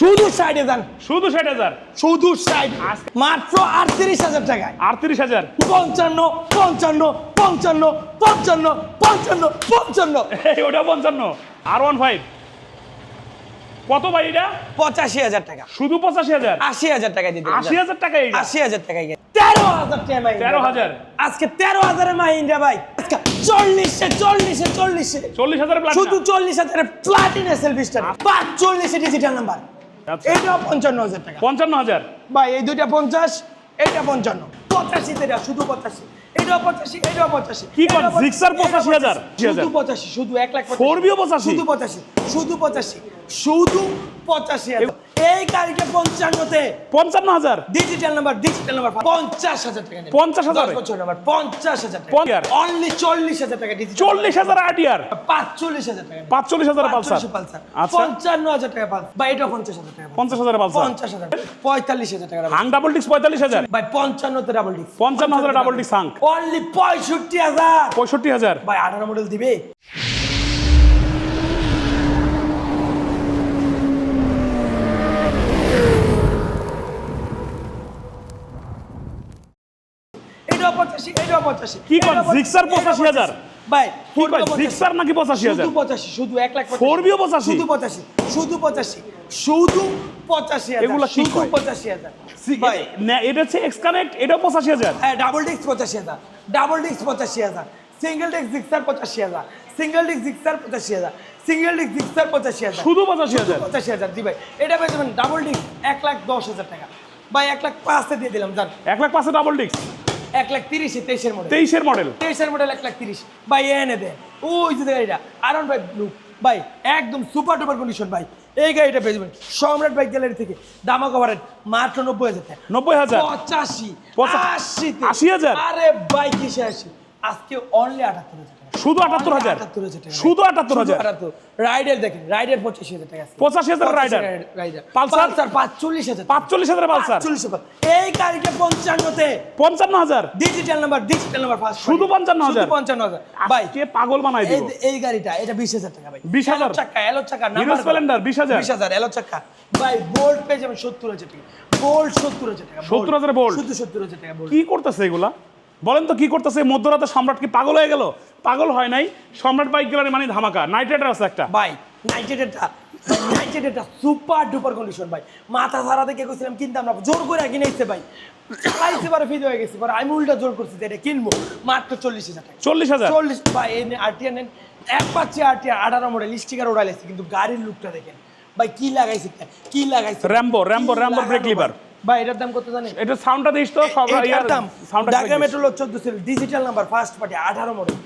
শুধু সাইডে যান শুধু ষাট হাজার? শুধু আজকে- মাত্র আটত্রিশ হাজার টাকায়। আটত্রিশ হাজার? পঞ্চান্ন পঞ্চান্ন পঞ্চান্ন পঞ্চান্ন পঞ্চান্ন পঞ্চান্ন। ওটা পঞ্চান্ন। আর ওয়ান ফাইভ? কত ভাই এটা? পঁচাশি হাজার টাকা। শুধু পঁচাশি হাজার? আশি হাজার টাকা দিতে আশি হাজার টাকা আশি হাজার টাকা তেরো হাজার টাকা তেরো হাজার। আজকে তেরো হাজারের মাহিন্দ্রা ভাই। আজকে চল্লিশে চল্লিশে চল্লিশে। চল্লিশ হাজার শুধু চল্লিশ হাজারের প্লাটিন এসএল বিস্টার পাঁচ চল্লিশে ডিজিটাল নাম্বার আচ্ছা। এটাও পঞ্চান্ন হাজার টাকা পঞ্চান্ন হাজার ভাই এই দুইটা পঞ্চাশ এটা পঞ্চান্ন পঁচাশি এটা শুধু পঁচাশি এটাও পঁচাশি এটাও পঁচাশি কি কর, এটাও পঁচাশি, হাজার এটাও 85,000 শুধু পঁচাশি শুধু এক লাখ পঁচাশি। 4B ও 85? শুধু পঁচাশি শুধু পঁচাশি শুধু পঁচাশি হাজার। এই গাড়িকে পঞ্চান্নতে। পঞ্চান্ন হাজার? ডিজিটাল নাম্বার ডিজিটাল নাম্বার পঞ্চাশ হাজার টাকা। 50,000 দশ বছর নাম্বার পঞ্চাশ হাজার পঞ্চাশ। অনলি চল্লিশ হাজার টাকা চল্লিশ হাজার আটিয়ার পাঁচচল্লিশ হাজার টাকা। পাঁচচল্লিশ হাজার পালসার। পালসার। আচ্ছা। পঞ্চান্ন হাজার টাকা পালসার। বা এটা পঞ্চাশ হাজার টাকা পঞ্চাশ হাজার পালসার। পঞ্চাশ হাজার। পঁয়তাল্লিশ হাজার টাকা হাং ডাবল ডিক্স পঁয়তাল্লিশ হাজার? ভাই পঞ্চান্নতে ডাবল ডিস্ক পঞ্চান্ন হাজার ডাবল ডিক্স হাং। অনলি পঁয়ষট্টি হাজার। পঁয়ষট্টি হাজার। ভাই আঠারো মডেল দিবে এটাও পঁচাশি। পঁচাশি কি কর, এটাও পঁচাশি, জিক্সার এটাও 85,000 ভাই কি কয়, ফুলটা পঁচাশি। জিক্সার নাকি পঁচাশি হাজার? শুধু পঁচাশি শুধু এক লাখ পঁচাশি। 4B পঁচাশি? শুধু পঁচাশি শুধু পঁচাশি শুধু পঁচাশি হাজার শুধু পঁচাশি হাজার। এটা হচ্ছে এক্স কানেক্ট এটাও পঁচাশি হাজার। হ্যাঁ ডাবল ডিস্ক পঁচাশি হাজার ডাবল ডিস্ক পঁচাশি হাজার সিঙ্গেল ডিস্ক জিক্সার পঁচাশি হাজার সিঙ্গেল ডিস্ক জিক্সার পঁচাশি হাজার সিঙ্গেল ডিস্ক জিক্সার পঁচাশি হাজার। শুধু পঁচাশি হাজার। পঁচাশি হাজার দি ভাই। এটা পেয়ে যাবেন ডাবল ডিস্ক এক লাখ দশ হাজার টাকা। ভাই এক লাখ পাঁচে দিয়ে দিলাম জান এক লাখ পাঁচে ডাবল ডিক্স এক লাখ তিরিশে তেইশের মডেল তেইশের মডেল তেইশের মডেল এক লাখ তিরিশ। ভাই এনে দেন ওই যে গাড়িটা আরন ভাই ব্লু ভাই একদম সুপার ডুপার কন্ডিশন ভাই। এই গাড়িটা পেয়ে যাবেন সম্রাট বাইক গ্যালারি থেকে। দামা কভারের মাত্র নব্বই হাজার নব্বই হাজার? পঁচাশি পঁচাশি আশি হাজার? আরে বাইক এসে আসি আজকে অনলি আটাত্তর হাজার শুধু আটাত্তর হাজার। হাজার শুধু আটাত্তর হাজার। রাইডার দেখেন রাইডার পঁচাশি হাজার টাকা পঁচাশি হাজার রাইডার। পালসার? পালসার পাঁচচল্লিশ হাজার পাঁচচল্লিশ হাজার পালসার। হাজার এই গাড়িকে পঞ্চান্নতে। পঞ্চান্ন হাজার। Digital number digital number first শুধু 55,000? পঞ্চান্ন হাজার। ভাই কে পাগল বানাই দিব। এই গাড়িটা এটা বিশ হাজার টাকা ভাই। 20,000? এলো চাকা এলো চাকা Hero নাম্বার Splendor, 20,000? বিশ হাজার। এলো চাকা। ভাই বোল্ট পেয়ে যাবেন সত্তর হাজার টাকা। বোল্ট সত্তর হাজার টাকা 70,000 bolt? শুধু সত্তর হাজার টাকা কি করতেছে এগুলা? বলেন তো কি করতেছে? মধ্যরাতে সম্রাট কি পাগল হয়ে গেল? পাগল হয় নাই। সম্রাট বাইক গ্যালারি মানে ধামাকা। নাইট রাইডার আছে একটা। ভাই নাইটেডটা নাইটেডটা সুপার ডুপার কন্ডিশন ভাই। মাথা সারা দেখে কইছিলাম কিনতাম না জোর করে কিনেছে ভাই। চালাইছে বারে ফিদ হয়ে গেছে পরে আমি উল্টা জোর করছি এটা কিনবো। মাত্র চল্লিশ হাজার টাকা। চল্লিশ হাজার? চল্লিশ ভাই এই আরটিআর নেন। এক পাচ্ছি আরটিআর আঠারো মডেল স্টিকার উড়াইছে কিন্তু গাড়ির লুকটা দেখেন। ভাই কি লাগাইছে কি লাগাইছে? Rambo, Rambo, কি Rambo brake লাগানো lever। ভাই? ভাই এটার দাম কত জানেন? এটা সাউন্ডটা দিস তো সব এটার দাম ঢাকা মেট্রোল চোদ্দ ছিল ডিজিটাল নাম্বার ফার্স্ট পার্টি আঠারো মডেল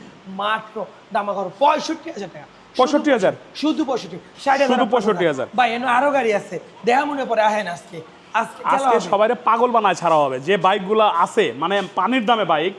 মাত্র দাম এখন পঁয়ষট্টি হাজার টাকা। পঁয়ষট্টি হাজার? শুধু পঁয়ষট্টি ষাট হাজার শুধু 65,000 ভাই এনে আরও গাড়ি আছে দেখা মনে পরে আহেন আজকে। আজকে। সবাই পাগল বানায় ছাড়া হবে যে বাইকগুলো আছে মানে পানির দামে বাইক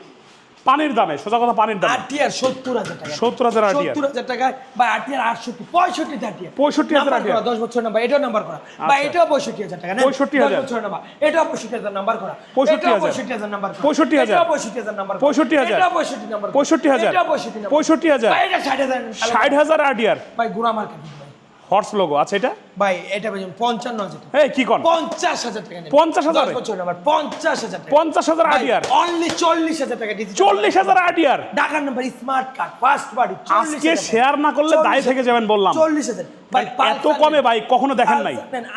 পানির দামে সোজা কথা পানির দামে। আরটিআর সত্তর হাজার টাকা। 70,000 RTR সত্তর হাজার টাকা বা আরটিআর আটষট্টি পঁয়ষট্টি 65,000 নাম্বার করা, RTR দশ বছর নাম্বার এটাও নাম্বার করা। বা আচ্ছা। এটাও পঁয়ষট্টি হাজার টাকা না 65,000 বছর নাম্বার। এটাও পঁয়ষট্টি হাজার নাম্বার করা। 65,000 এটাও পঁয়ষট্টি হাজার নাম্বার করা। 65,000 এটাও পঁয়ষট্টি হাজার নাম্বার করা। 65,000 এটাও পঁয়ষট্টি নাম্বার করা। 65,000 এটাও পঁয়ষট্টি 65,000 ভাই এটা ষাট হাজার ষাট হাজার আটিয়ার ভাই গুড়া মার্কেট। হর্স লোগো আছে এটা? ভাই এটা ভাই পঞ্চান্ন হাজার টাকা। এই কি কোন? পঞ্চাশ হাজার টাকা নেবে। 50,000 বছর আবার পঞ্চাশ হাজার টাকা। পঞ্চাশ হাজার আটিয়ার অনলি চল্লিশ হাজার টাকা দিছি চল্লিশ হাজার আটিয়ার ঢাকার নাম্বার স্মার্ট কার্ড ফার্স্ট বাড়ি আজকে শেয়ার না করলে দায় থেকে যাবেন বললাম। চল্লিশ হাজার। ভাই, এত কমে বাইক কখনো দেখেন নাই।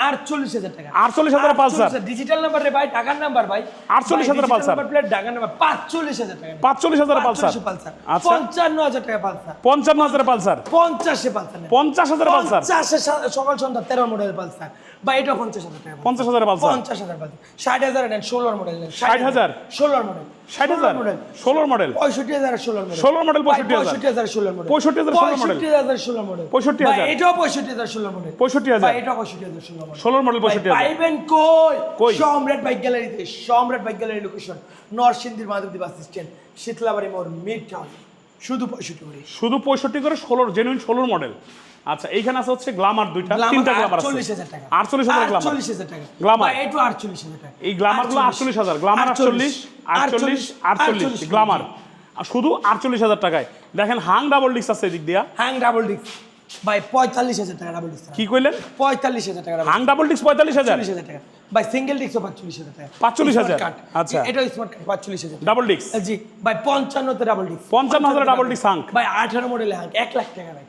আটচল্লিশ হাজার টাকা। 48,000 পালসার। ডিজিটাল নাম্বার রে ভাই ঢাকার নাম্বার ভাই। 48,000 পালসার। প্লেট ঢাকার নাম্বার পাঁচচল্লিশ হাজার টাকা পাঁচচল্লিশ হাজার পালসার পালসার আচ্ছা। পঞ্চান্ন হাজার টাকা পালসার পঞ্চান্ন হাজার পালসার পঞ্চাশে পালসার পঞ্চাশ হাজার পালসার পঞ্চাশে সকাল সন্ধ্যা তেরো মডেল পালসার বা এটা পঞ্চাশ হাজার টাকা পঞ্চাশ হাজার পালসার পঞ্চাশ হাজার পালসার ষাট হাজার নেন ষোলোর মডেল নেন। 60,000? ষোলোর মডেল ষাট হাজার। মডেল ষোলোর মডেল পঁয়ষট্টি হাজার ষোলোর মডেল 16 মডেল, পঁয়ষট্টি হাজার। ষোলোর মডেল 65,000 16 মডেল। পঁয়ষট্টি হাজার মডেল 65,000 ভাই, এটাও পঁয়ষট্টি হাজার ষোলো মডেল 65,000 ভাই, এটাও পঁয়ষট্টি হাজার মডেল ষোলোর মডেল পঁয়ষট্টি হাজার। পাইবেন কই? কই? সম্রাট বাইক গ্যালারিতে সম্রাট বাইক গ্যালারি লোকেশন নরসিংদীর মাধবদী বাস স্ট্যান্ড শীতলাবাড়ি মোড় মিড টাউন শুধু পঁয়ষট্টি করে। শুধু পঁয়ষট্টি করে ষোলোর জেনুইন ষোলোর মডেল আচ্ছা এইখানে আছে হচ্ছে গ্লামার দুইটা তিনটা গ্লামার আছে। আটচল্লিশ হাজার টাকা। আটচল্লিশ হাজার গ্লামার আটচল্লিশ হাজার টাকা। Glamour। ভাই, এটাও আটচল্লিশ টাকা। এই গ্লামারগুলো আটচল্লিশ। হাজার। গ্লামার আটচল্লিশ। আটচল্লিশ আটচল্লিশ গ্লামার আর শুধু আটচল্লিশ হাজার টাকায়। দেখেন হাং ডাবল ডিস্ক আছে এদিক দিয়া। হ্যাং ডাবল ডিস্ক ভাই পঁয়তাল্লিশ হাজার টাকা ডাবল ডিস্ক কি কইলেন? পঁয়তাল্লিশ হাজার টাকা ডাবল হাং ডাবল ডিস্ক চল্লিশ হাজার টাকা। ভাই সিঙ্গেল ডিস্কও পাঁচচল্লিশ হাজার টাকা। 45,000 Smart card। আচ্ছা। এটা স্মার্ট কার্ড পাঁচচল্লিশ হাজার ডাবল ডিস্ক জি ভাই পঞ্চান্নতে ডাবল ডিস্ক পঞ্চান্ন হাজার ডাবল ডিস্ক হাঙ্ক ভাই আঠারো মডেলে হাঙ্ক এক লাখ টাকা ভাই।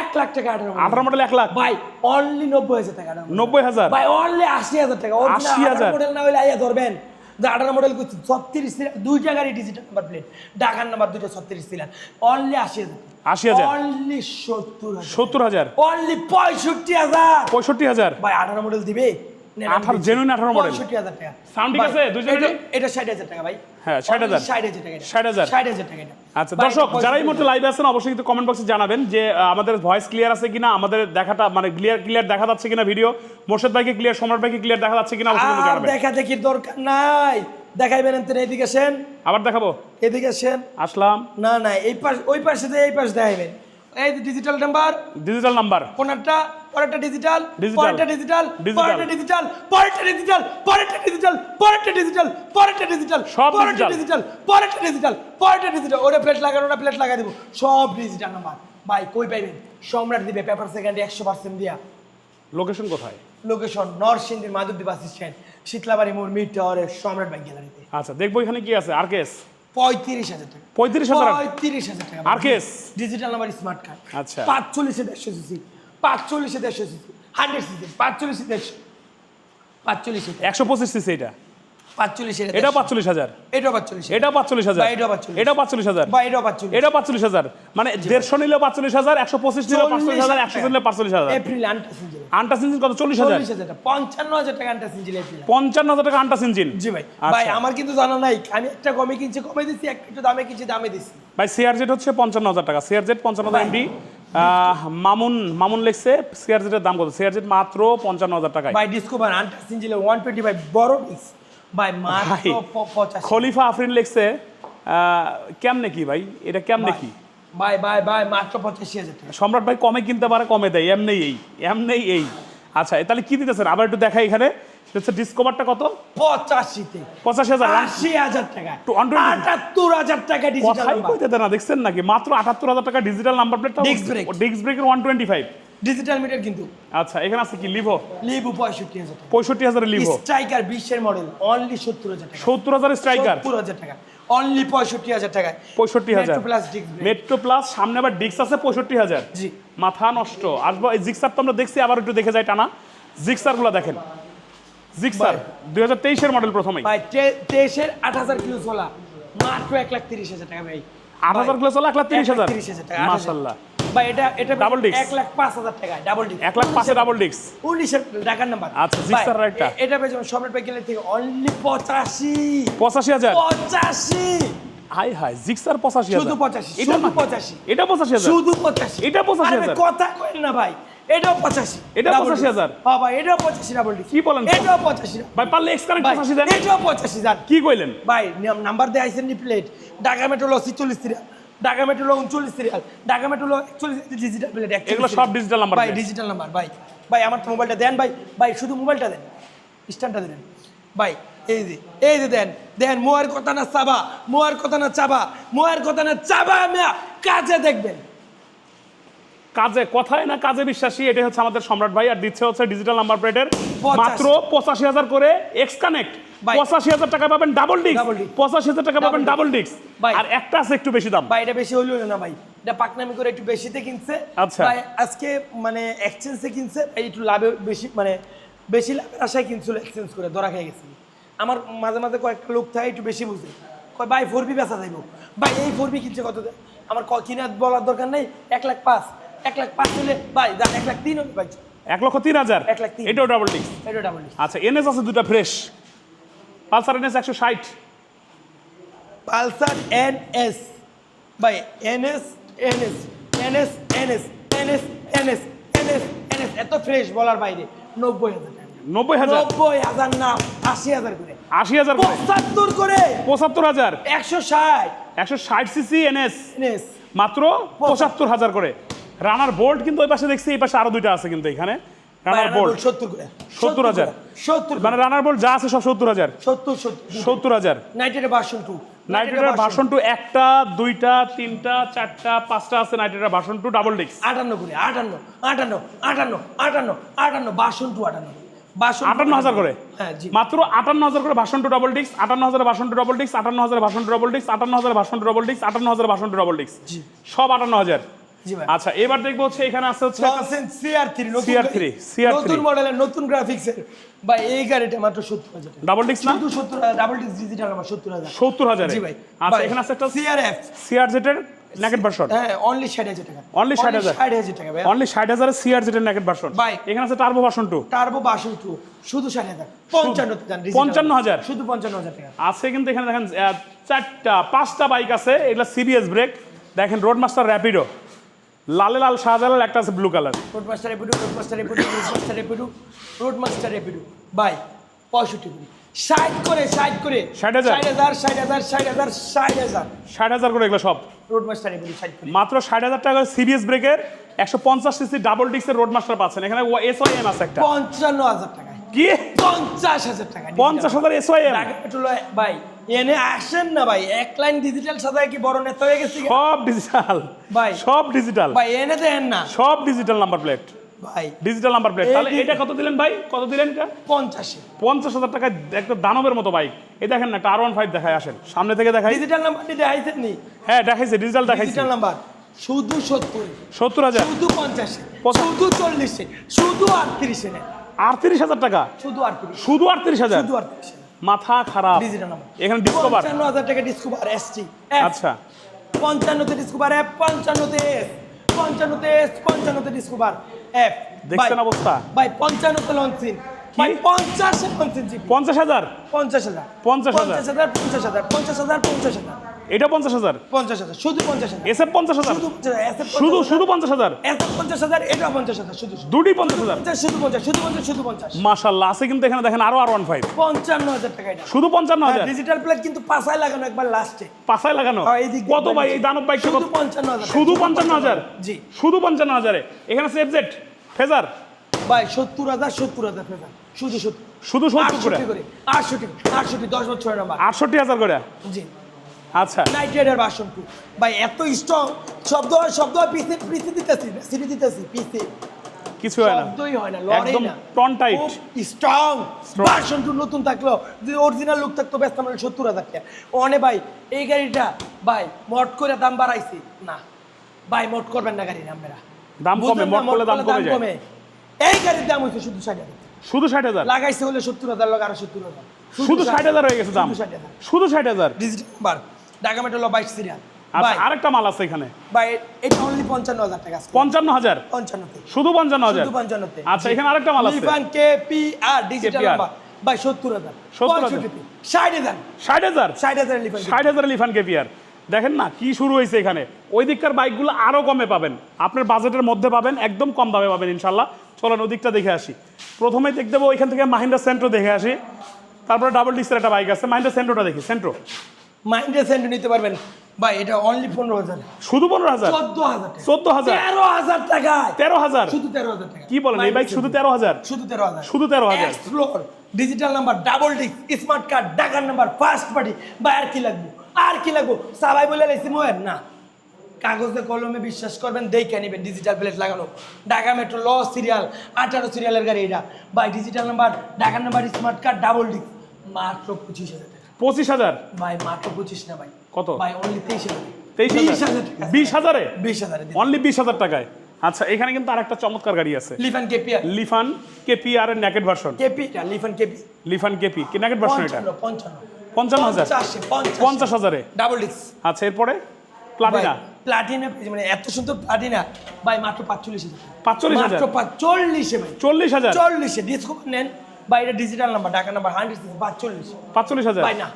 এক লাখ টাকা আঠারো আঠারো মডেল এক লাখ? ভাই অনলি নব্বই হাজার টাকা। নব্বই হাজার? ভাই অনলি আশি হাজার টাকা। 80,000 মডেল না হলে আইয়া ধরবেন। আঠারো মডেল করছি ছত্রিশ ছিলেন দুইটা গাড়ি ডিজিটাল নাম্বার প্লেট ঢাকার নাম্বার দুইটা ছত্রিশ ছিলেন অনলি আশি হাজার 80,000 অনলি সত্তর সত্তর হাজার? অনলি পঁয়ষট্টি হাজার। পঁয়ষট্টি হাজার? ভাই আঠারো মডেল দিবে। 18 দিচ্ছি। 18 model। পঁয়ষট্টি টাকা। Sound ঠিক আছে? দুইজনে এটা- এটা ষাট হাজার টাকা ভাই। হ্যাঁ, 60,000 ষাট হাজার টাকা এটা। 60,000 টাকা আচ্ছা দর্শক যারা এই মুহূর্তে লাইভে আছেন অবশ্যই কিন্তু কমেন্ট বক্সে জানাবেন যে আমাদের ভয়েস ক্লিয়ার আছে কিনা আমাদের দেখাটা মানে ক্লিয়ার ক্লিয়ার দেখা যাচ্ছে কিনা ভিডিও মোর্শেদ ভাইকে ক্লিয়ার সম্রাট ভাইকে ক্লিয়ার দেখা যাচ্ছে কিনা অবশ্যই কিন্তু জানাবেন। দেখা দেখির দরকার নাই। দেখাইবেন এনতেন এদিকে আবার দেখাবো? এদিকে সেন আসলাম। না না এই পাশ ওই পাশে এই পাশ দেখাইবেন এই ডিজিটাল নাম্বার ডিজিটাল নাম্বার কোনটা পরেরটা ডিজিটাল পরেরটা ডিজিটাল পরেরটা ডিজিটাল পরেরটা ডিজিটাল পরেরটা ডিজিটাল পরেরটা ডিজিটাল পরেরটা ডিজিটাল পরেরটা ডিজিটাল পরেরটা ডিজিটাল পরেরটা ডিজিটাল ওটা প্লেট লাগানো ওটা প্লেট লাগাই দিব। সব ডিজিটাল নাম্বার ভাই কই পাইবেন? সম্রাট দিবে পেপার সেকেন্ডে একশো পার্সেন্ট দিয়া। লোকেশন কোথায়? লোকেশন নরসিংদীর মাধবদী বাস স্ট্যান্ড। শীতলাবাড়ি মোড় মিড টাওয়ারের সম্রাট ব্যাংক গ্যালারিতে আচ্ছা দেখব এখানে কি আছে। আর কেস পঁয়ত্রিশ হাজার টাকা। পঁয়ত্রিশ হাজার পঁয়ত্রিশ হাজার টাকা। আর case? Digital number smart card আচ্ছা। পাঁচচল্লিশে দেড়শো সিসি পাঁচচল্লিশে দেড়শো সিসি হান্ড্রেড সিসি পাঁচচল্লিশে দেড়শো পাঁচচল্লিশে একশো পঁচিশ সিসি এটা। পাঁচচল্লিশে এটা পাঁচচল্লিশ হাজার। এটাও পাঁচচল্লিশে এটা পাঁচচল্লিশ হাজার। বা এটাও 45 এটা পাঁচচল্লিশ হাজার। বা এটাও পাঁচচল্লিশ। এটা পাঁচচল্লিশ হাজার। মানে দেড়শো নিলে পাঁচচল্লিশ হাজার একশো পঁচিশ নিলে পাঁচচল্লিশ হাজার একশো নিলে পাঁচচল্লিশ হাজার। এপ্রিল আন্টাস ইঞ্জিন কত? চল্লিশ হাজার। টাকা পঞ্চান্ন হাজার টাকা আন্টা সিঞ্জিল এপ্রিল। পঞ্চান্ন হাজার টাকা আন্টাস ইঞ্জিন জি ভাই। আচ্ছা। ভাই আমার কিন্তু জানা নাই। আমি একটা কমে কিনছি কমে দিচ্ছি একটা একটু দামে কিনছি দামে দিচ্ছি ভাই সিআরজেড হচ্ছে পঞ্চান্ন হাজার টাকা। সিআরজেড পঞ্চান্ন হাজার এমডি মামুন মামুন লিখছে সিআরজেডের দাম কত? সিআরজেড মাত্র পঞ্চান্ন হাজার টাকায়। ভাই ডিসকভার আন্টা সিঞ্জিল ওয়ান টোয়েন্টি ফাইভ বড় ডিস ভাই মাত্র ভাই, খলিফা আফরিন লিখছে কেমনে কি ভাই? এটা কেমনে কি? ভাই ভাই ভাই মাত্র পঁচাশি হাজার টাকা। সম্রাট ভাই কমে কিনতে পারে কমে দেয় এমনি এই এমনি এই। আচ্ছা তাহলে কি দিতেছেন? আবার একটু দেখাই এখানে। হচ্ছে ডিসকভারটা কত? পঁচাশিতে। পঁচাশি হাজার আশি হাজার টাকা। To 120 আটাত্তর হাজার টাকা ডিজিটাল কথাই না দেখছেন নাকি? মাত্র আটাত্তর হাজার টাকা ডিজিটাল নাম্বার। ডিস্ক ব্রেকের one twenty five digital meter কিন্তু। আচ্ছা এখানে আছে কি? লিভো লিবু পঁয়ষট্টি হাজার পঁয়ষট্টি লিভো স্ট্রাইকার বিশ্বের মডেল অনলি সত্তর হাজার টাকা। সত্তর হাজার স্ট্রাইকার সত্তর হাজার টাকা। অনলি পঁয়ষট্টি হাজার টাকা পঁয়ষট্টি হাজার। প্লাস মেট্রো প্লাস সামনে আবার ডিক্স আছে পঁয়ষট্টি হাজার। জি। মাথা নষ্ট। আসব এই জিক্সার তো আমরা দেখছি আবার একটু দেখে যাই টানা। জিক্সারগুলো দেখেন। জিক্সার দুই হাজার তেইশের মডেল প্রথমেই। ভাই তেইশের আট হাজার কিলো চলা মাত্র এক লাখ তিরিশ হাজার টাকা ভাই। আট হাজার কিলো চলে এক লাখ তিরিশ হাজার। তিরিশ হাজার টাকা মাসাল্লাহ ভাই এটা এটা Double disc। এক লাখ পাঁচ হাজার টাকা ডাবল ডিস্ক এক লাখ পাঁচে ডাবল ডিক্স উনিশের ঢাকার নাম্বার আচ্ছা, জিক্সার ভাই, রাইটটা। এটা পেয়েছে সম্রাট বাইকেলের থেকে অনলি পঁচাশি। পঁচাশি হাজার? পঁচাশি। হাই হাই জিক্সার পঁচাশি শুধু হাজার 85, এটা শুধু নাকি? 85 এটা পঁচাশি হাজার? শুধু পঁচাশি। এটা 85 আরে। কথা কইন না ভাই। এটাও পঁচাশি। এটা Double 85 disc। হাজার। হ্যাঁ ভাই এটাও পঁচাশি ডাবল ডিস্ক কি বলেন? এটাও পঁচাশি। ভাই পারলে এক্স ভাই পঁচাশি দেন। এটাও পঁচাশি জান কি কইলেন? ভাই নাম্বার দেয় আইসেন নি প্লেট ঢাকা মেট্রো লো ছিচল্লিশ সিরিয়াল ঢাকা মেট্রো লো উনচল্লিশ সিরিয়াল ঢাকা মেট্রো লো একচল্লিশ ডিজিটাল প্লেট এগুলো সব digital number ভাই ডিজিটাল নাম্বার ভাই। ভাই আমার তো মোবাইলটা দেন ভাই। ভাই শুধু মোবাইলটা দেন। স্ট্যান্ডটা দেন। ভাই এই যে এই যে দেন। দেন মোয়ার কথা না চাবা মোয়ার কথা না চাবা মোয়ার কথা না চাবা আমি কাজে দেখবেন। কাজে কথায় না কাজে বিশ্বাসী এটা হচ্ছে আমাদের সম্রাট ভাই। আর দিচ্ছে হচ্ছে ডিজিটাল নাম্বার প্লেটের। মাত্র পঁচাশি হাজার করে এক্স কানেক্ট। পঁচাশি হাজার টাকা পাবেন ডাবল ডিস্ক পঁচাশি হাজার টাকা পাবেন ডাবল ডিস্ক আর একটা আছে একটু বেশি দাম। ভাই এটা বেশি হইল না ভাই। এটা পাকনামি করে একটু বেশিতে কিনছে। আচ্ছা। ভাই আজকে মানে এক্সচেঞ্জে কিনছে। একটু লাভে বেশি মানে বেশি লাভের আশায় কিনছিল এক্সচেঞ্জ করে ধরা খেয়ে গেছি। আমার মাঝে মাঝে কয়েকটা লোক থাকে একটু বেশি বুঝে। কয় ভাই ফোর বি বেচা যাইব। ভাই এই ফোর বি কিনছে কত? আমার কিনা বলার দরকার নেই এক লাখ পাঁচ। এক লাখ পাঁচ হলে ভাই এক লাখ তিন ভাই এক লক্ষ তিন হাজার? এক লাখ তিন। এটাও ডাবল ডিস্ক এটা ডাবল আচ্ছা এনএস আছে দুটা ফ্রেশ পালসার এনএস একশো ষাট। পালসার এন এস ভাই N S N S N S N S N S N S N S N S এত ফ্রেশ বলার বাইরে। নব্বই হাজার টাকা। নব্বই হাজার? নব্বই হাজার না আশি হাজার করে। আশি হাজার করে? পঁচাত্তর করে। পঁচাত্তর হাজার? একশো ষাট। একশো ষাট সিসি এনএস। এনএস। মাত্র পঁচাত্তর হাজার করে। রানার বোল্ট কিন্তু ওই পাশে দেখছি এই পাশে আরও দুইটা আছে কিন্তু এখানে। রানার বোল্ট সত্তর সত্তর হাজার। সত্তর মানে রানার বোল্ট যা আছে সব সত্তর হাজার। সত্তর সত্তর হাজার। নাইটের version two knight rider version two একটা দুইটা তিনটা চারটা পাঁচটা আছে knight rider version two double disc আটান্ন করে আটান্ন আটান্ন আটান্ন আটান্ন আটান্ন বাসন টু আটান্ন আটান্ন হাজার করে? হ্যাঁ মাত্র আটান্ন হাজার করে ভার্সন টু ডাবল ডিস্ক আটান্ন হাজার ভার্সন টু ডাবল ডিস্ক আটান্ন হাজার ভার্সন টু ডাবল ডিস্ক আটান্ন হাজার ভার্সন টু ডাবল ডিস্ক আটান্ন হাজার ভার্সন টু ডাবল ডিস্ক সব আটান্ন হাজার। আচ্ছা এবার দেখব হচ্ছে এখানে আছে হচ্ছে লনসেন সিআর থ্রি CR3, CR3 নতুন মডেলের নতুন গ্রাফিক্সের বা এই গাড়িটা মাত্র সত্তর হাজার টাকা। ডাবল ডিস্ক না? শুধু সত্তর হাজার ডাবল ডিস্ক ডিজিটাল আমার সত্তর হাজার। সত্তর হাজারে জি ভাই। আচ্ছা এখানে আছে একটা সিআরএফ সিআর জেটের নেকেট ভার্সন হ্যাঁ অনলি ষাট হাজার টাকা। Only 60,000 ষাট হাজার টাকা ভাই অনলি ষাট হাজারের সিআর জেটের নেকেট ভার্সন ভাই। এখানে আছে turbo version two turbo version two শুধু ষাট হাজার। পঞ্চান্ন যান পঞ্চান্ন হাজার? শুধু পঞ্চান্ন হাজার টাকা। আছে কিন্তু এখানে দেখেন চারটা পাঁচটা বাইক আছে। এগুলা সিবিএস ব্রেক দেখেন রোড মাস্টার র্যাপিডো লালে লাল শাহজালাল একটা আছে blue colour road master এপিডু road master এপিডু road master এপিডু road master এপিডু। By পঁয়ষট্টি করে ষাট করে ষাট করে। 60,000? ষাট হাজার ষাট হাজার ষাট হাজার ষাট হাজার। ষাট হাজার করে এগুলো সব? রোড মাস্টার এপিডু ষাট করে। মাত্র ষাট হাজার টাকা সিবিএস ব্রেকের একশো পঞ্চাশ সিসি ডাবল ডিস্কের রোড মাস্টার পাচ্ছেন। এখানে এস ওয়াই এম আছে একটা। পঞ্চান্ন হাজার টাকা কি? পঞ্চাশ হাজার টাকা পঞ্চাশ হাজার এস ওয়াই এম ভাই এনে আসেন না ভাই এক লাইন ডিজিটাল সাদায় কি বড় নেতা হয়ে গেছি সব ডিজিটাল ভাই। সব ডিজিটাল ভাই এনে দেন না। সব ডিজিটাল নাম্বার প্লেট ভাই। ডিজিটাল নাম্বার প্লেট তাহলে এটা কত দিলেন ভাই? কত দিলেন এটা? পঞ্চাশে। পঞ্চাশ হাজার টাকায় একটা দানবের মতো বাইক এই দেখেন না একটা আর ওয়ান ফাইভ দেখায় আসেন। সামনে থেকে দেখাই। ডিজিটাল নাম্বার দিতে আইছেন নি হ্যাঁ দেখাইছে ডিজিটাল দেখাইছে। ডিজিটাল নাম্বার শুধু সত্তর। সত্তর হাজার। শুধু পঞ্চাশে। শুধু চল্লিশে। শুধু আটত্রিশে আটত্রিশ হাজার টাকা? শুধু আটত্রিশ। শুধু আটত্রিশ হাজার? শুধু আটত্রিশে। মাথা খারাপ। এখানে ডিসকভার 55000 টাকা ডিসকভার এসটি আচ্ছা। 55 তে ডিসকভার এফ 55 তে এস 55 তে এস 55 তে ডিসকভার এফ দেখছেন অবস্থা ভাই 55 তে লঞ্চিন ভাই 50 সে 50 জিবি 50000 50000 50000 50000 50000 50000 এটা পঞ্চাশ হাজার। পঞ্চাশ হাজার শুধু পঞ্চাশ হাজার। এসএফ পঞ্চাশ হাজার। শুধু শুধু পঞ্চাশ হাজার, হাজার। পঞ্চাশ হাজার এটা পঞ্চাশ হাজার শুধু শুধু। দুটি পঞ্চাশ হাজার। শুধু পঞ্চাশ শুধু পঞ্চাশ শুধু পঞ্চাশ। মাশাল্লাহ আছে কিন্তু এখানে দেখেন আরও আর ওয়ান ফাইভ। পঞ্চান্ন হাজার টাকা এটা। শুধু পঞ্চান্ন হাজার। ডিজিটাল প্লেট কিন্তু পাশায় লাগানো একবার লাস্টে পাশায় লাগানো? হ্যাঁ, কত ভাই এই দানব বাইক শুধু পঞ্চান্ন হাজার। শুধু পঞ্চান্ন হাজার? জি। শুধু পঞ্চান্ন হাজারে। এখানে সেফজেট ফেজার ভাই সত্তর হাজার সত্তর হাজার ফেভার শুধু সত্তর। শুধু সত্তর করে। আটষট্টি আটষট্টি দশ বছর নাম্বার আটষট্টি হাজার করে। জি। আচ্ছা। নাইট রাইডার ভার্সন টু ভাই এত স্ট্রং শব্দ হয় শব্দ হয় পিসি পিসি দিতেছি সিটি দিতেছি পিসি কিছু হয় না। শব্দই হয় না লড়াই না। টন টাইট স্ট্রং ভার্সন টু নতুন থাকল যদি অরিজিনাল লুক থাকতো ব্যস্ত মানে সত্তর হাজার টাকা। অনে ভাই এই গাড়িটা ভাই মট করে দাম বাড়াইছি। না ভাই মট করবেন না গাড়ি নামেরা দাম কমে মট করলে দাম কমে যায়। এই গাড়ির দাম হয়েছে শুধু ষাট হাজার। শুধু ষাট হাজার? লাগাইছে হলে সত্তর হাজার লোক আরও সত্তর হাজার। শুধু ষাট হাজার হয়ে গেছে দাম। শুধু 60,000 শুধু ষাট হাজার। ডিজিটাল ঢাকা মেট্রোল বাইশ সিরিয়াল। আচ্ছা আরেকটা মাল আছে এখানে। ভাই এটা অনলি পঞ্চান্ন হাজার টাকা। পঞ্চান্ন হাজার? পঞ্চান্নতে। শুধু পঞ্চান্ন হাজার? শুধু পঞ্চান্নতে। আচ্ছা এখানে আরেকটা মাল আছে। K P R digital number ভাই সত্তর হাজার। 70,000 পঁয়ষট্টিতে। ষাট হাজার। ষাট হাজার? ষাট হাজার লিফান ষাট হাজার লিফান কেপিয়ার দেখেন না কি শুরু হয়েছে এখানে। ওই দিককার বাইকগুলো আরও কমে পাবেন। আপনার বাজেটের মধ্যে পাবেন একদম কম দামে পাবেন ইনশাল্লাহ চলেন ওদিকটা দেখে আসি। প্রথমেই দেখতে ওইখান থেকে মাহিন্দ্রা সেন্ট্রো দেখে আসি। তারপরে ডাবল ডিস্কের একটা বাইক আছে। মাহিন্দ্রা সেন্ট্রোটা দেখি সেন্ট্রো মাইন্ডে সেন্ড নিতে পারবেন। ভাই এটা অনলি পনেরো হাজার। শুধু পনেরো হাজার? চোদ্দ হাজার চোদ্দ হাজার? তেরো হাজার টাকা তেরো হাজার? শুধু তেরো হাজার টাকা। কি বলেন এই বাইক শুধু তেরো হাজার? শুধু তেরো হাজার। শুধু তেরো হাজার? Digital number double disc smart card ডাকার নাম্বার ফার্স্ট পার্টি বা আর কি লাগবে? আর কি লাগবো? সবাই বলে লাইছি মোয়ের না। কাগজে কলমে বিশ্বাস করবেন দেখে নেবেন ডিজিটাল প্লেট লাগানো। ঢাকা মেট্রো ল সিরিয়াল আঠারো সিরিয়ালের গাড়ি এটা। বাই ডিজিটাল নাম্বার ঢাকার number smart card double disc মাত্র পঁচিশ হাজার টাকা। পঁচিশ হাজার? ভাই মাত্র পঁচিশ না ভাই। কত? ভাই অনলি তেইশ হাজার। তেইশ হাজার? বিশ হাজারে? বিশ হাজারে অনলি বিশ হাজার টাকায়। আচ্ছা এখানে কিন্তু আরেকটা চমৎকার গাড়ি আছে। লিফান কেপিআর লিফান কেপি আর এর naked version KP Lifan KP. Lifan KP. কি ন্যাকেট ভার্সন এটা? পঞ্চান্ন হাজার? পঞ্চাশে হাজারে? ডাবল ডিস্ক আচ্ছা এরপরে? প্লাটিনা প্লাটিনা মানে এত সুন্দর প্লাটিনা ভাই মাত্র পাঁচচল্লিশ হাজার। 45 হাজার? পাঁচচল্লিশে ভাই। চল্লিশ হাজার? চল্লিশে ডিসকো নেন। বা এটা digital number Dhaka number hundred পাঁচচল্লিশ। পাঁচচল্লিশ হাজার? ভাই না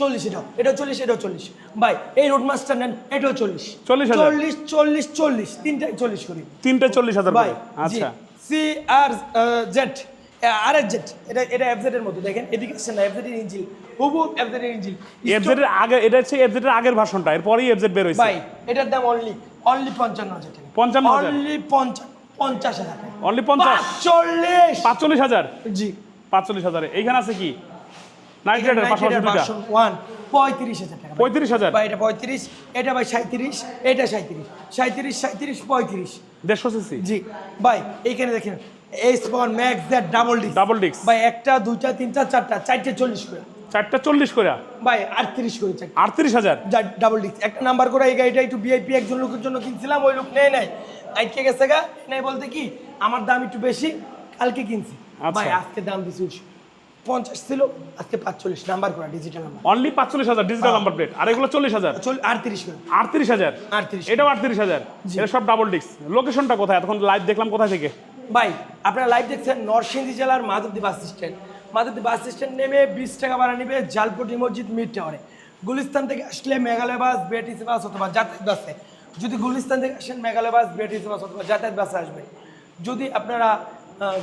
চল্লিশ এটাও এটাও চল্লিশ এটাও চল্লিশ। ভাই এই রোড মাস্টার নেন এটাও চল্লিশ। 40,000 চল্লিশ চল্লিশ চল্লিশ তিনটাই চল্লিশ করি। তিনটে চল্লিশ হাজার ভাই আচ্ছা। C R Z R S Z এটা এটা এফজেড এর মতো দেখেন এদিকে আসছে না এফজেড এর ইঞ্জিল হুবু এফজেড এর ইঞ্জিল। এফজেড এর আগে এটা হচ্ছে এফজেড এর আগের ভার্সনটা এরপরেই এফজেড বের হয়েছে। ভাই এটার দাম অনলি অনলি পঞ্চান্ন হাজার টাকা। 55,000 অনলি পঞ্চান্ন পঞ্চাশ হাজার অনলি পঞ্চাশ? চল্লিশ পাঁচচল্লিশ হাজার? জি। পাঁচচল্লিশ হাজারে। এইখানে আছে কি? Rider পাশাপাশি দুইটা। ওয়ান পঁয়ত্রিশ হাজার টাকা পঁয়ত্রিশ হাজার? এটা পঁয়ত্রিশ এটা ভাই সাঁত্রিশ এটা সাঁত্রিশ সাঁত্রিশ সাঁত্রিশ পঁয়ত্রিশ। দেড়শো সিসি জি। ভাই এইখানে দেখেন S for max that double disc double disc ভাই একটা দুইটা তিনটা চারটা চারটে চল্লিশ করে। চারটা চল্লিশ করে? ভাই আটত্রিশ করে আটত্রিশ হাজার? ডাবল ডিস্ক একটা নাম্বার করে এই গাড়িটা একটু ভিআইপি একজন লোকের জন্য কিনছিলাম ওই লোক নেয় নাই। আজকে গেছে গা নেই বলতে কি আমার দাম একটু বেশি কালকে কিনছি। ভাই আজকে দাম দিছি পঞ্চাশ ছিল আজকে পাঁচচল্লিশ নাম্বার করা ডিজিটাল নাম্বার অনলি পাঁচচল্লিশ হাজার ডিজিটাল নাম্বার প্লেট আর এগুলো চল্লিশ হাজার। আটত্রিশ আটত্রিশ হাজার? আটত্রিশ। এটাও আটত্রিশ হাজার। এটা সব ডাবল ডিস্ক লোকেশনটা কোথায়? এতক্ষণ লাইভ দেখলাম কোথায় থেকে? ভাই আপনারা লাইভ দেখছেন নরসিংদী জেলার Madhabdi bus stand Madhabdi bus stand নেমে বিশ টাকা ভাড়া নেবে জালপটি মসজিদ মিড টাওয়ারে গুলিস্তান থেকে আসলে মেঘালয় বাস বিআরটিসি বাস অথবা যাতায়াত বাসে। যদি গুলিস্তান থেকে আসেন মেঘালয় বাস বিআরটিসি বাস অথবা যাতায়াত বাসে আসবেন যদি আপনারা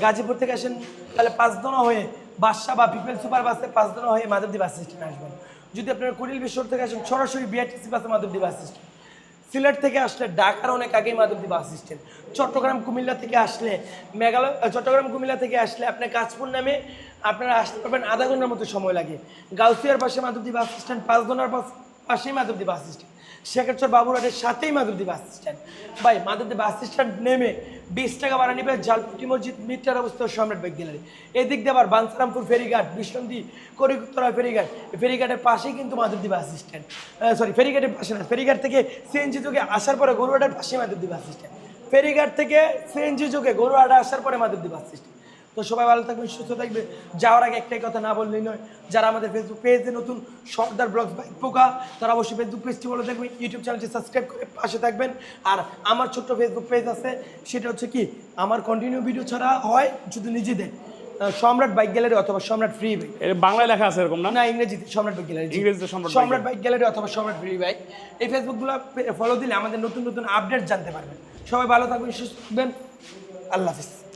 গাজীপুর থেকে আসেন, তাহলে পাঁচদনা হয়ে বাদশা বা পিপল সুপার বাসে পাঁচদনা হয়ে মাধবদী বাস স্ট্যান্ড আসবেন। যদি আপনারা কুড়িল বিশ্বর থেকে আসেন, সরাসরি বিআরটিসি বাসে মাধবদী বাস স্ট্যান্ড। সিলেট থেকে আসলে ঢাকার অনেক আগেই মাধবদী বাস স্ট্যান্ড। চট্টগ্রাম, কুমিল্লা থেকে আসলে মেঘালয় চট্টগ্রাম, কুমিল্লা থেকে আসলে আপনার কাজপুর নামে আপনারা আসতে পারবেন, আধা ঘণ্টার মতো সময় লাগে। গাউসিয়ার পাশে মাধবদী বাস স্ট্যান্ড পাঁচ ঘণ্টার পাশ পাশেই মাধবদী বাস স্ট্যান্ড। শেখারচর বাবুরহাটের সাথেই মাধবদী বাস স্ট্যান্ড। ভাই মাধবদী বাস স্ট্যান্ড নেমে বিশ টাকা ভাড়া নিবে জালপুটি মসজিদ, মিটার অবস্থা সম্রাট বাইক গ্যালারি। এদিক দিয়ে আবার বাঞ্ছারামপুর ফেরিঘাট, বিষ্ণন্দী করিগুত্তরা ফেরিঘাট। ফেরিঘাটের পাশেই কিন্তু মাধবদী বাস স্ট্যান্ড। সরি ফেরিঘাটের পাশে না, ফেরিঘাট থেকে সিএনজি যোগে আসার পরে গরুয়াটার পাশে মাধবদী বাস স্ট্যান্ড। ফেরিঘাট থেকে সিএনজি যোগে গরুয়াটা আসার পরে মাধবদী বাস স্ট্যান্ড। তো সবাই ভালো থাকবেন সুস্থ থাকবে যাওয়ার আগে একটাই কথা না বললেই নয় যারা আমাদের ফেসবুক পেজে নতুন সর্দার ব্লগস বাইক পোকা তারা অবশ্যই ফেসবুক পেজটি বলে থাকবেন ইউটিউব চ্যানেলটি সাবস্ক্রাইব করে পাশে থাকবেন। আর আমার ছোট্ট ফেসবুক পেজ আছে সেটা হচ্ছে কি আমার কন্টিনিউ ভিডিও ছাড়া হয় শুধু নিজেদের। সম্রাট বাইক গ্যালারি অথবা সম্রাট ফ্রি বাইক বাংলায় লেখা আছে এরকম না? না ইংরেজিতে সম্রাট বাইক গ্যালারি ইংরেজিতে সম্রাট সম্রাট বাইক গ্যালারি অথবা সম্রাট ফ্রি বাইক এই ফেসবুকগুলো ফলো দিলে আমাদের নতুন নতুন আপডেট জানতে পারবেন। সবাই ভালো থাকবেন সুস্থ থাকবেন। আল্লাহ হাফিজ।